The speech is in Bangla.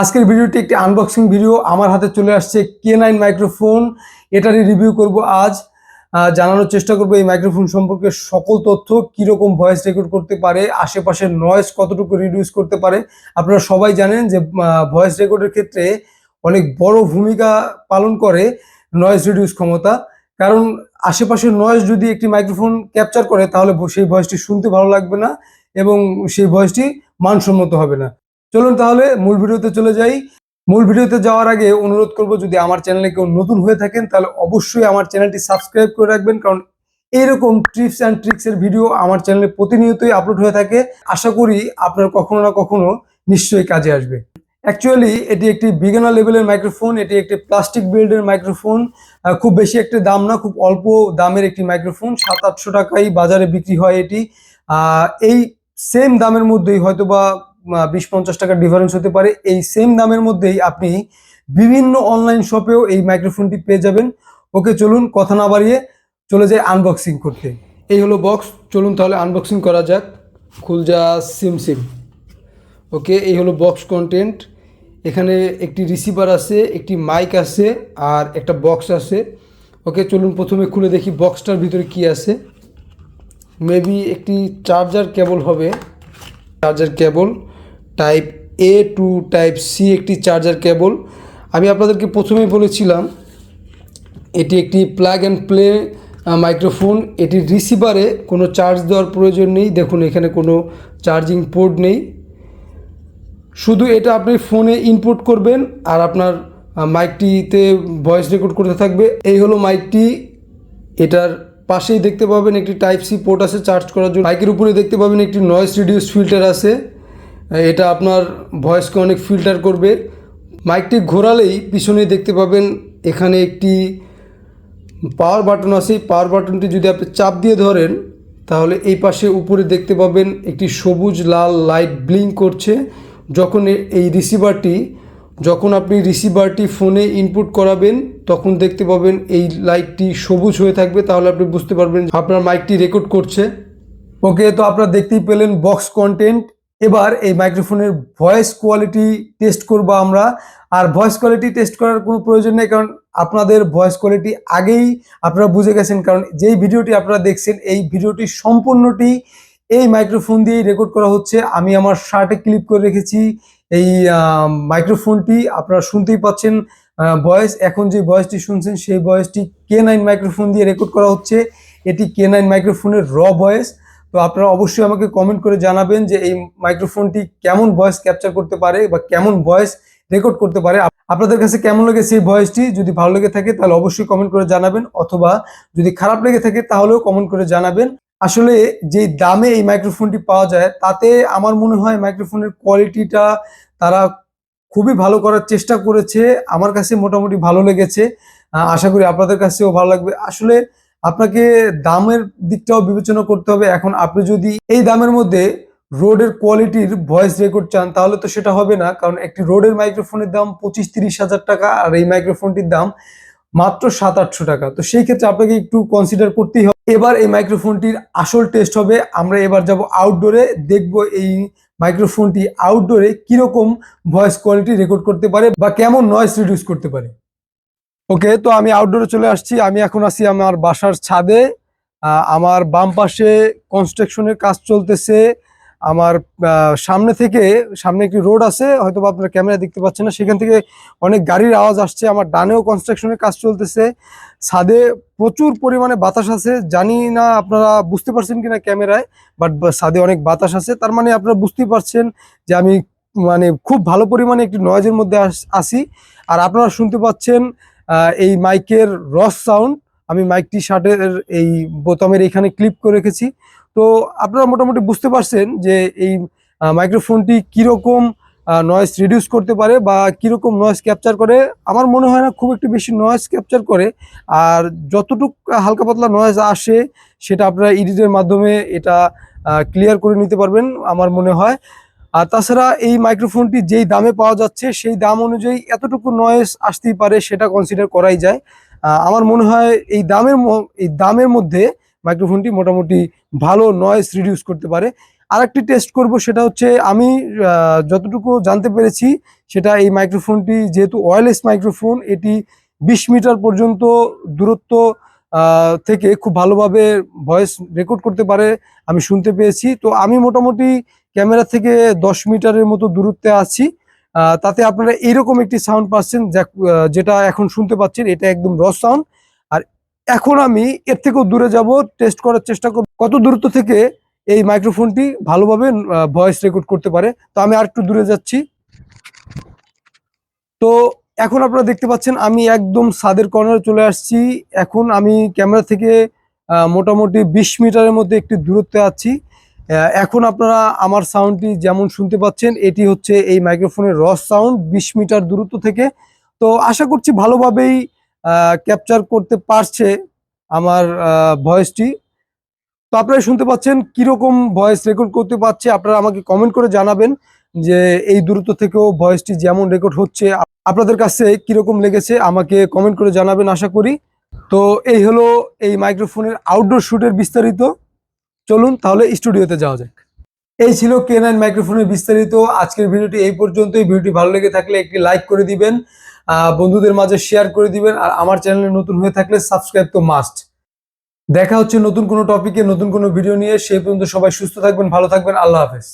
আজকের ভিডিওটি একটি আনবক্সিং ভিডিও আমার হাতে চলে আসছে কে নাইন মাইক্রোফোন এটারই রিভিউ করব আজ। জানানোর চেষ্টা করব এই মাইক্রোফোন সম্পর্কে সকল তথ্য, কীরকম ভয়েস রেকর্ড করতে পারে আশেপাশের নয়েজ কতটুকু রিডিউস করতে পারে। আপনারা সবাই জানেন যে ভয়েস রেকর্ডের ক্ষেত্রে অনেক বড় ভূমিকা পালন করে নয়েজ রিডিউস ক্ষমতা। কারণ আশেপাশের নয়েজ যদি একটি মাইক্রোফোন ক্যাপচার করে, তাহলে সেই ভয়েসটি শুনতে ভালো লাগবে না এবং সেই ভয়েসটি মানসম্মত হবে না। চলুন তাহলে মূল ভিডিওতে চলে যাই। মূল ভিডিওতে যাওয়ার আগে অনুরোধ করব, যদি আমার চ্যানেলে কেউ নতুন হয়ে থাকেন, তাহলে অবশ্যই আমার চ্যানেলটি সাবস্ক্রাইব করে রাখবেন, কারণ এইরকম ট্রিপস অ্যান্ড ট্রিক্সের ভিডিও আমার চ্যানেলে প্রতিনিয়তই আপলোড হয়ে থাকে। আশা করি আপনার কখনো না কখনো নিশ্চয়ই কাজে আসবে। অ্যাকচুয়ালি এটি একটি বিগিনার লেভেলের মাইক্রোফোন এটি একটি প্লাস্টিক বিল্ডের মাইক্রোফোন খুব বেশি একটা দাম না, খুব অল্প দামের একটি মাইক্রোফোন সাত আটশো টাকাই বাজারে বিক্রি হয় এটি। এই সেম দামের মধ্যেই হয়তো বা বিশ পঞ্চাশ টাকার ডিফারেন্স হতে পারে। এই সেম দামের মধ্যেই আপনি বিভিন্ন অনলাইন শপেও এই মাইক্রোফোনটি পেয়ে যাবেন। ওকে চলুন কথা না বাড়িয়ে চলে যাই আনবক্সিং করতে। এই হলো বক্স চলুন তাহলে আনবক্সিং করা যাক। খুলজা সিম সিম ওকে এই হলো বক্স কন্টেন্ট এখানে একটি রিসিভার আছে, একটি মাইক আছে, আর একটা বক্স আছে। ওকে চলুন প্রথমে খুলে দেখি বক্সটার ভিতরে কি আছে। মেবি একটি চার্জার কেবল হবে। Charger cable type A to type C একটি চার্জার কেবল। আমি আপনাদেরকে প্রথমেই বলেছিলাম, এটি একটি প্লাগ অ্যান্ড প্লে মাইক্রোফোন এটির রিসিভারে কোনো চার্জ দেওয়ার প্রয়োজন নেই। দেখুন, এখানে কোনো চার্জিং পোর্ট নেই। শুধু এটা আপনি ফোনে ইনপুট করবেন আর আপনার মাইকটিতে ভয়েস রেকর্ড করতে থাকবে। এই হলো মাইকটি এটার পাশেই দেখতে পাবেন একটি টাইপ সি পোর্ট আছে চার্জ করার জন্য। মাইকের উপরে দেখতে পাবেন একটি নয়েস রিডিউস ফিল্টার আছে। এটা আপনার ভয়েসকে অনেক ফিল্টার করবে। মাইকটি ঘোরালেই পিছনে দেখতে পাবেন, এখানে একটি পাওয়ার বাটন আছে। পাওয়ার বাটনটি যদি আপনি চাপ দিয়ে ধরেন, তাহলে এই পাশে উপরে দেখতে পাবেন একটি সবুজ, লাল লাইট ব্লিঙ্ক করছে। যখন এই রিসিভারটি যখন আপনি রিসিভারটি ফোনে ইনপুট করাবেন, তখন দেখতে পাবেন এই লাইটটি সবুজ হয়ে থাকবে। তাহলে আপনি বুঝতে পারবেন আপনার মাইকটি রেকর্ড করছে। ওকে তো আপনারা দেখতেই পেলেন বক্স কন্টেন্ট এবার এই মাইক্রোফোনের ভয়েস কোয়ালিটি টেস্ট করব আমরা। আর ভয়েস কোয়ালিটি টেস্ট করার কোনো প্রয়োজন নেই, কারণ আপনাদের ভয়েস কোয়ালিটি আগেই আপনারা বুঝে গেছেন। কারণ যেই ভিডিওটি আপনারা দেখছেন, এই ভিডিওটি সম্পূর্ণটি এই মাইক্রোফোন দিয়েই রেকর্ড করা হচ্ছে। আমি আমার শার্টে ক্লিপ করে রেখেছি। এই মাইক্রোফোনটি আপনারা শুনতেই পাচ্ছেন ভয়েস। এখন যে ভয়েসটি শুনছেন, সেই ভয়েসটি কে নাইন মাইক্রোফোন দিয়ে রেকর্ড করা হচ্ছে। এটি কে নাইন মাইক্রোফোনের র ভয়েস। তো আপনারা অবশ্যই আমাকে কমেন্ট করে জানাবেন যে এই মাইক্রোফোনটি কেমন ভয়েস ক্যাপচার করতে পারে বা কেমন ভয়েস রেকর্ড করতে পারে। আপনাদের কাছে কেমন লেগেছে এই ভয়েসটি যদি ভালো লেগে থাকে, তাহলে অবশ্যই কমেন্ট করে জানাবেন। অথবা যদি খারাপ লেগে থাকে, তাহলেও কমেন্ট করে জানাবেন। আসলে যে দামে এই মাইক্রোফোনটি পাওয়া যায়, তাতে আমার মনে হয় মাইক্রোফোনের কোয়ালিটিটা তারা খুবই ভালো করার চেষ্টা করেছে। আমার কাছে মোটামুটি ভালো লেগেছে। আশা করি আপনাদের কাছেও ভালো লাগবে। আসলে আপনাকে দামের দিকটাও বিবেচনা করতে হবে। এখন আপনি যদি এই দামের মধ্যে রোডের কোয়ালিটির ভয়েস রেকর্ড চান, তাহলে তো সেটা হবে না। কারণ একটি রোডের মাইক্রোফোনের দাম পঁচিশ তিরিশ হাজার টাকা, আর এই মাইক্রোফোনটির দাম মাত্র সাত আটশো টাকা। তো সেই ক্ষেত্রে আপনাকে একটু কনসিডার করতেই হবে। এবার এই মাইক্রোফোনটির আসল টেস্ট হবে। আমরা এবার যাব আউটডোরে দেখব এই মাইক্রোফোনটি আউটডোরে কীরকম ভয়েস কোয়ালিটি রেকর্ড করতে পারে বা কেমন নয়েস রিডিউস করতে পারে। ওকে তো আমি আউটডোরে চলে আসছি। আমি এখন আছি আমার বাসার ছাদে। আমার বাম পাশে কনস্ট্রাকশনের কাজ চলতেছে। আমার সামনে থেকে, সামনে একটি রোড আছে হয়তো আপনারা ক্যামেরা দেখতে পাচ্ছেন না। সেখান থেকে অনেক গাড়ির আওয়াজ আসছে। আমার ডানেও কনস্ট্রাকশনের কাজ চলতেছে। ছাদে প্রচুর পরিমাণে বাতাস আছে। জানি না আপনারা বুঝতে পারছেন কিনা ক্যামেরায় বাট ছাদে অনেক বাতাস আছে। তার মানে আপনারা বুঝতেই পারছেন যে আমি মানে খুব ভালো পরিমাণে একটি নয়েজের মধ্যে আস- আর আপনারা শুনতে পাচ্ছেন এই মাইকের রস সাউন্ড আমি মাইকটি শার্টের এই বোতামের এখানে ক্লিপ করে রেখেছি। তো আপনারা মোটামুটি বুঝতে পারছেন যে এই মাইক্রোফোনটি কীরকম নয়েজ রিডিউস করতে পারে বা কীরকম নয়েজ ক্যাপচার করে। আমার মনে হয় না খুব একটু বেশি নয়েজ ক্যাপচার করে। আর যতটুক হালকা পাতলা নয়েজ আসে, সেটা আপনারা এডিটের মাধ্যমে এটা ক্লিয়ার করে নিতে পারবেন, আমার মনে হয়। আর তাছাড়া এই মাইক্রোফোনটি যেই দামে পাওয়া যাচ্ছে, সেই দাম অনুযায়ী এতটুকু নয়েজ আসতেই পারে সেটা কনসিডার করাই যায়। আমার মনে হয় এই দামের এই দামের মধ্যে মাইক্রোফোনটি মোটামুটি ভালো নয়েজ রিডিউস করতে পারে। আরেকটি টেস্ট করব সেটা হচ্ছে আমি যতটুকু জানতে পেরেছি, সেটা এই মাইক্রোফোনটি যেহেতু ওয়্যারলেস মাইক্রোফোন এটি বিশ মিটার পর্যন্ত দূরত্ব থেকে খুব ভালোভাবে ভয়েস রেকর্ড করতে পারে, আমি শুনতে পেয়েছি। তো আমি মোটামুটি ক্যামেরা থেকে দশ মিটারের মতো দূরত্বে আছি। তাতে আপনারা এইরকম একটি সাউন্ড পাচ্ছেন যেটা এখন শুনতে পাচ্ছেন, এটা একদম র সাউন্ড আর এখন আমি এর থেকেও দূরে যাব টেস্ট করার চেষ্টা করব। কত দূরত্ব থেকে এই মাইক্রোফোনটি ভালোভাবে ভয়েস রেকর্ড করতে পারে, তো আমি আর একটু দূরে যাচ্ছি। তো এখন আপনারা দেখতে পাচ্ছেন, আমি একদম সাদের কর্নারে চলে আসছি। এখন আমি ক্যামেরা থেকে মোটামুটি বিশ মিটারের মধ্যে একটি দূরত্বে আছি। এখন আপনারা আমার সাউন্ডটি যেমন শুনতে পাচ্ছেন, এটি হচ্ছে এই মাইক্রোফোনের রস সাউন্ড বিশ মিটার দূরত্ব থেকে। তো আশা করছি ভালোভাবেই ক্যাপচার করতে পারছে আমার ভয়েসটি তো আপনারা শুনতে পাচ্ছেন কীরকম ভয়েস রেকর্ড করতে পারছে, আপনারা আমাকে কমেন্ট করে জানাবেন যে এই দূরত্ব থেকেও ভয়েসটি যেমন রেকর্ড হচ্ছে, আপনাদের কাছে কীরকম লেগেছে আমাকে কমেন্ট করে জানাবেন, আশা করি। তো এই হলো এই মাইক্রোফোনের আউটডোর শুটের বিস্তারিত। চলুন তাহলে স্টুডিওতে যাওয়া যাক। এই ছিল কে নাইন মাইক্রোফোনের বিস্তারিত। আজকের ভিডিওটি এই পর্যন্তই। ভিডিওটি ভালো লেগে থাকলে একটি লাইক করে দিবেন বন্ধুদের মাঝে শেয়ার করে দিবেন, আর আমার চ্যানেলে নতুন হয়ে থাকলে সাবস্ক্রাইব তো মাস্ট দেখা হচ্ছে নতুন কোনো টপিকে নতুন কোনো ভিডিও নিয়ে। সেই পর্যন্ত সবাই সুস্থ থাকবেন, ভালো থাকবেন। আল্লাহ হাফেজ।